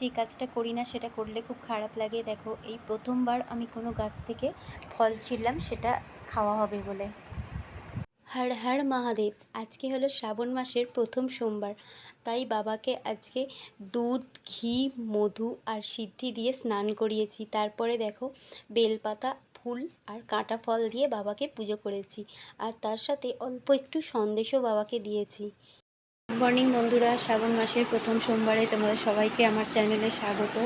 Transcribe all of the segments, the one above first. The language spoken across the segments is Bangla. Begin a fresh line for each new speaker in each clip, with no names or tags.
যে কাজটা করি না, সেটা করলে খুব খারাপ লাগে। দেখো, এই প্রথমবার আমি কোনো গাছ থেকে ফল ছিঁড়লাম, সেটা খাওয়া হবে বলে। হর হর মহাদেব, আজকে হলো শ্রাবণ মাসের প্রথম সোমবার। তাই বাবাকে আজকে দুধ, ঘি, মধু আর সিদ্ধি দিয়ে স্নান করিয়েছি। তারপরে দেখো, বেলপাতা, ফুল আর কাঁটা ফল দিয়ে বাবাকে পুজো করেছি। আর তার সাথে অল্প একটু সন্দেশও বাবাকে দিয়েছি। মর্নিং বন্ধুরা। শ্রাবণ মাসের প্রথম সোমবারে তোমাদের সবাইকে আমার চ্যানেলে স্বাগত।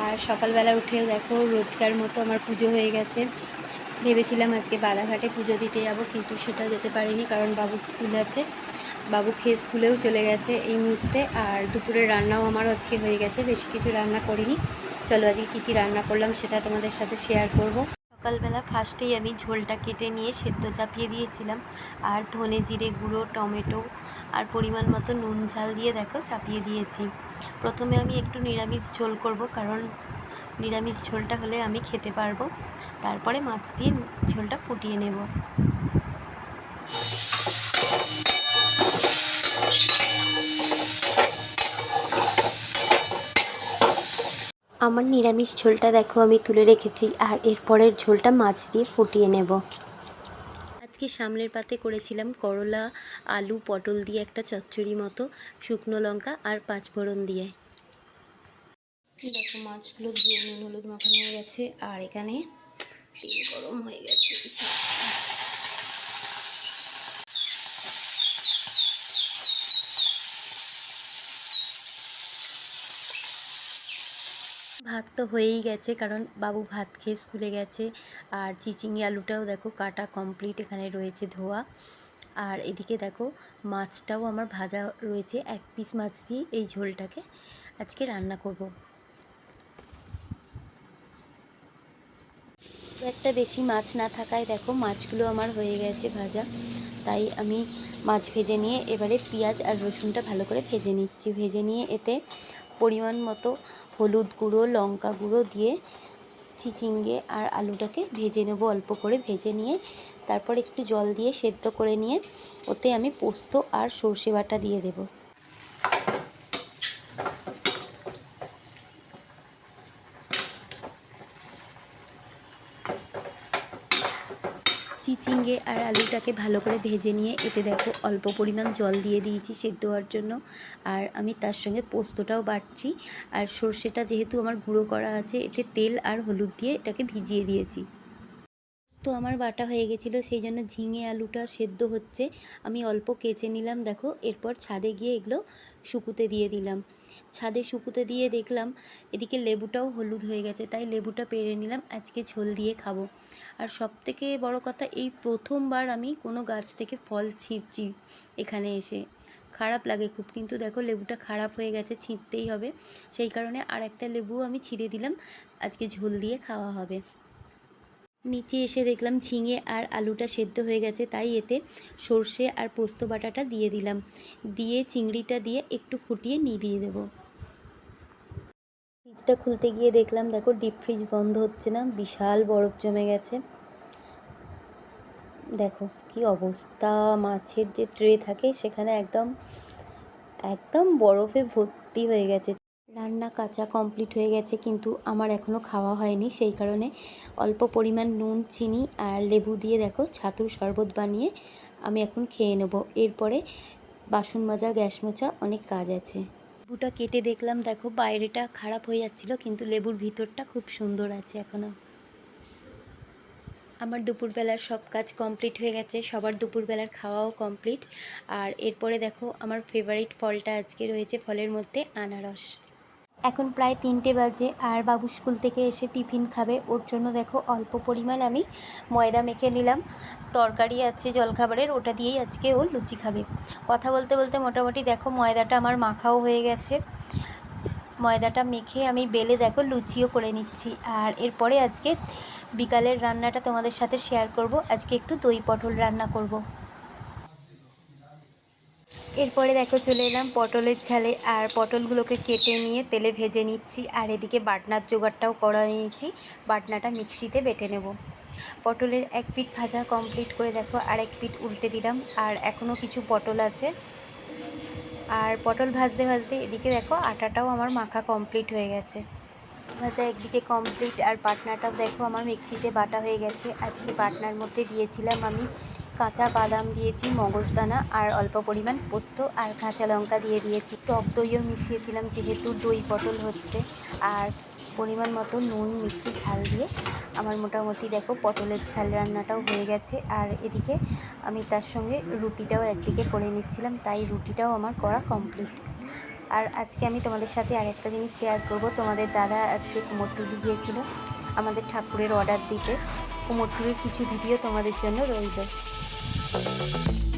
আর সকালবেলা উঠেও দেখো, রোজকার মতো আমার পুজো হয়ে গেছে। ভেবেছিলাম আজকে বালাঘাটে পুজো দিতে যাব, কিন্তু সেটা যেতে পারিনি, কারণ বাবু স্কুল আছে। বাবু খেয়ে স্কুলেও চলে গেছে এই মুহূর্তে। আর দুপুরের রান্নাও আমার আজকে হয়ে গেছে, বেশি কিছু রান্না করিনি। চলো আজকে কী কী রান্না করলাম সেটা তোমাদের সাথে শেয়ার করব। সকালবেলা ফার্স্টেই আমি ঝোলটা কেটে নিয়ে সেদ্ধ চাপিয়ে দিয়েছিলাম। আর ধনে জিরে গুঁড়ো, টমেটো আর পরিমাণ মতো নুন ঝাল দিয়ে দেখো চাপিয়ে দিয়েছি। প্রথমে আমি একটু নিরামিষ ঝোল করব কারণ নিরামিষ ঝোলটা হলে আমি খেতে পারব। তারপরে মাছ দিয়ে ঝোলটা ফুটিয়ে নেব। আমার নিরামিষ ঝোলটা দেখো, আমি তুলে রেখেছি, আর এরপরের ঝোলটা মাছ দিয়ে ফুটিয়ে নেব। আজকে সামনের পাতে করেছিলাম করলা, আলু, পটল দিয়ে একটা চচ্চড়ি মতো, শুকনো লঙ্কা আর পাঁচফোড়ন দিয়ে। দেখো, মাছগুলো ধুয়ে নুন, হলুদ মাখানো হয়ে গেছে, আর এখানে তেল গরম হয়ে গেছে ভাত তো হয়েই গেছে, কারণ বাবু ভাত খেয়ে স্কুলে গেছে। আর চিচিঙ্গি আলুটাও দেখো কাটা কমপ্লিট এখানে রয়েছে ধোয়া। আর এদিকে দেখো মাছটাও আমার ভাজা রয়েছে, এক পিস মাছ দিয়ে এই ঝোলটাকে আজকে রান্না করব। একটা বেশি মাছ না থাকায় দেখো মাছগুলো আমার হয়ে গেছে ভাজা। তাই আমি মাছ ভেজে নিয়ে এবারে পেঁয়াজ আর রসুনটা ভালো করে ভেজে নিচ্ছি। ভেজে নিয়ে এতে পরিমাণ মতো হলুদ গুঁড়ো, লঙ্কা গুঁড়ো দিয়ে চিচিঙ্গে আর আলুটাকে ভেজে নেব। অল্প করে ভেজে নিয়ে তারপর একটু জল দিয়ে সেদ্ধ করে নিয়ে ওতে আমি পোস্ত আর সর্ষে বাটা দিয়ে দেবো। চিচিঙ্গে আর আলুটাকে ভালো করে ভেজে নিয়ে এতে দেখো অল্প পরিমাণ জল দিয়ে দিয়েছি সেদ্ধ হওয়ার জন্য। আর আমি তার সঙ্গে পোস্তটাও বাটছি। আর সর্ষেটা যেহেতু আমার গুঁড়ো করা আছে, এতে তেল আর হলুদ দিয়ে এটাকে ভিজিয়ে দিয়েছি। তো আমার বাটা হয়ে গেছিল, সেই জন্য ঝিঙে আলুটা সেদ্ধ হচ্ছে। আমি অল্প কেচে নিলাম, দেখো। এরপর ছাদে গিয়ে এগুলো শুকুতে দিয়ে দিলাম। ছাদে শুকুতে দিয়ে দেখলাম এদিকে লেবুটাও হলুদ হয়ে গেছে, তাই লেবুটা পেরে নিলাম, আজকে ঝোল দিয়ে খাব। আর সব থেকে বড় কথা, এই প্রথমবার আমি কোনো গাছ থেকে ফল ছিঁড়ছি এখানে এসে। খারাপ লাগে খুব, কিন্তু দেখো লেবুটা খারাপ হয়ে গেছে, ছিঁড়তেই হবে। সেই কারণে আর একটা লেবু আমি ছিঁড়ে দিলাম, আজকে ঝোল দিয়ে খাওয়া হবে। নিচে এসে দেখলাম ঝিঙে আর আলুটা সেদ্ধ হয়ে গেছে, তাই এতে সর্ষে আর পোস্ত বাটাটা দিয়ে দিলাম। দিয়ে চিংড়িটা দিয়ে একটু ফুটিয়ে নিভিয়ে দেব। ফ্রিজটা খুলতে গিয়ে দেখলাম, দেখো ডিপ ফ্রিজ বন্ধ হচ্ছে না, বিশাল বরফ জমে গেছে। দেখো কি অবস্থা, মাছের যে ট্রে থাকে সেখানে একদম একদম বরফে ভর্তি হয়ে গেছে। রান্না কাঁচা কমপ্লিট হয়ে গেছে, কিন্তু আমার এখনও খাওয়া হয়নি। সেই কারণে অল্প পরিমাণ নুন, চিনি আর লেবু দিয়ে দেখো, ছাতুর শরবত বানিয়ে আমি এখন খেয়ে নেব। এরপরে বাসন মাজা, গ্যাস মোচা অনেক কাজ আছে। লেবুটা কেটে দেখলাম, দেখো বাইরেটা খারাপ হয়ে যাচ্ছিল, কিন্তু লেবুর ভিতরটা খুব সুন্দর আছে এখনও আমার দুপুরবেলার সব কাজ কমপ্লিট হয়ে গেছে, সবার দুপুরবেলার খাওয়াও কমপ্লিট আর এরপরে দেখো, আমার ফেভারিট ফলটা আজকে রয়েছে ফলের মধ্যে আনারস। এখন প্রায় তিনটে বাজে আর বাবু স্কুল থেকে এসে টিফিন খাবে। ওর জন্য দেখো অল্প পরিমাণ আমি ময়দা মেখে নিলাম। তরকারি আছে জলখাবারের, ওটা দিয়েই আজকে ও লুচি খাবে। কথা বলতে বলতে মোটামুটি দেখো ময়দাটা আমার মাখাও হয়ে গেছে। ময়দাটা মেখে আমি বেলে দেখো লুচিও করে নিচ্ছি। আর এরপরে আজকে বিকালের রান্নাটা তোমাদের সাথে শেয়ার করব। আজকে একটু দই পটল রান্না করব। এরপরে দেখো চলে এলাম পটলের ঝালে। আর পটলগুলোকে কেটে নিয়ে তেলে ভেজে নিচ্ছি। আর এদিকে বাটনার জোগাড়টাও করা নিয়েছি। বাটনাটা মিক্সিতে বেটে নেব। পটলের এক পিঠ ভাজা কমপ্লিট করে দেখো, আর এক পিঠ উল্টে দিলাম। আর এখনও কিছু পটল আছে। আর পটল ভাজতে ভাজতে এদিকে দেখো, আটাটাও আমার মাখা কমপ্লিট হয়ে গেছে। ভাজা একদিকে কমপ্লিট আর পাটনাটাও দেখো, আমার মিক্সিতে বাটা হয়ে গেছে। আজকে পাটনার মধ্যে দিয়েছিলাম আমি কাঁচা বাদাম দিয়েছি, মগজদানা আর অল্প পরিমাণ পোস্ত আর কাঁচা লঙ্কা দিয়ে দিয়েছি। টক দইও মিশিয়েছিলাম, যেহেতু দই পটল হচ্ছে আর পরিমাণ মতো নুন, মিষ্টি, ঝাল দিয়ে। আমার মোটামুটি দেখো পটলের ঝাল রান্নাটাও হয়ে গেছে আর এদিকে আমি তার সঙ্গে রুটিটাও একদিকে করে নিচ্ছিলাম, তাই রুটিটাও আমার করা কমপ্লিট। আর আজকে আমি তোমাদের সাথে আরেকটা জিনিস শেয়ার করব। তোমাদের দাদা আজকে কুমোরটুলি গিয়েছিল আমাদের ঠাকুরের অর্ডার দিতে। কুমোরটুলির কিছু ভিডিও তোমাদের জন্য রইল। Thank you.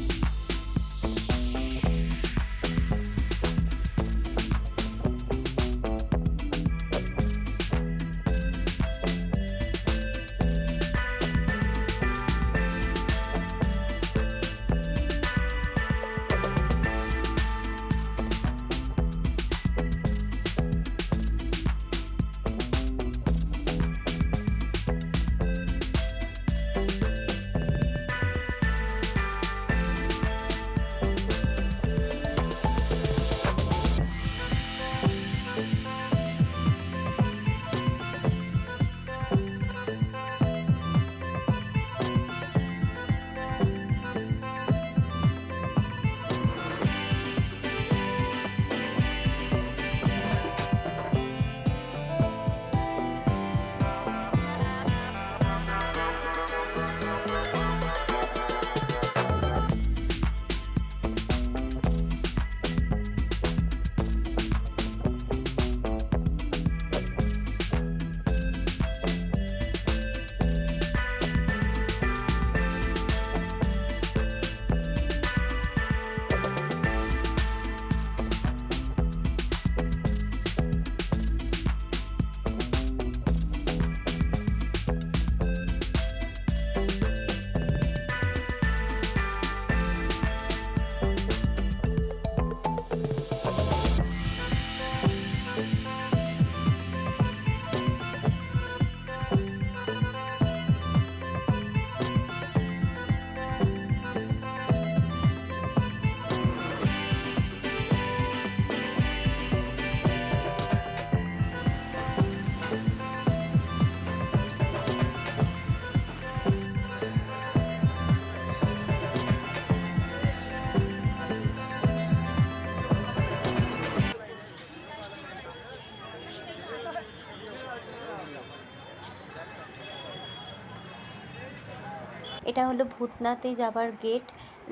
এটা হলো ভূতনাথে যাবার গেট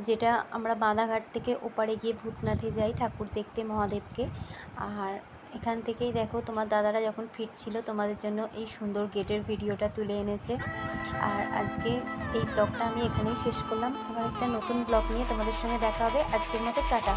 যেটা আমরা বাঁধাঘাট থেকে ওপারে গিয়ে ভূতনাথে যাই ঠাকুর দেখতে মহাদেবকে। আর এখান থেকেই দেখো তোমার দাদারা যখন ফিরছিল, তোমাদের জন্য এই সুন্দর গেটের ভিডিওটা তুলে এনেছে। আর আজকে এই ব্লগটা আমি এখানেই শেষ করলাম। আবার একটা নতুন ব্লগ নিয়ে তোমাদের সঙ্গে দেখা হবে। আজকের মতো টাটা।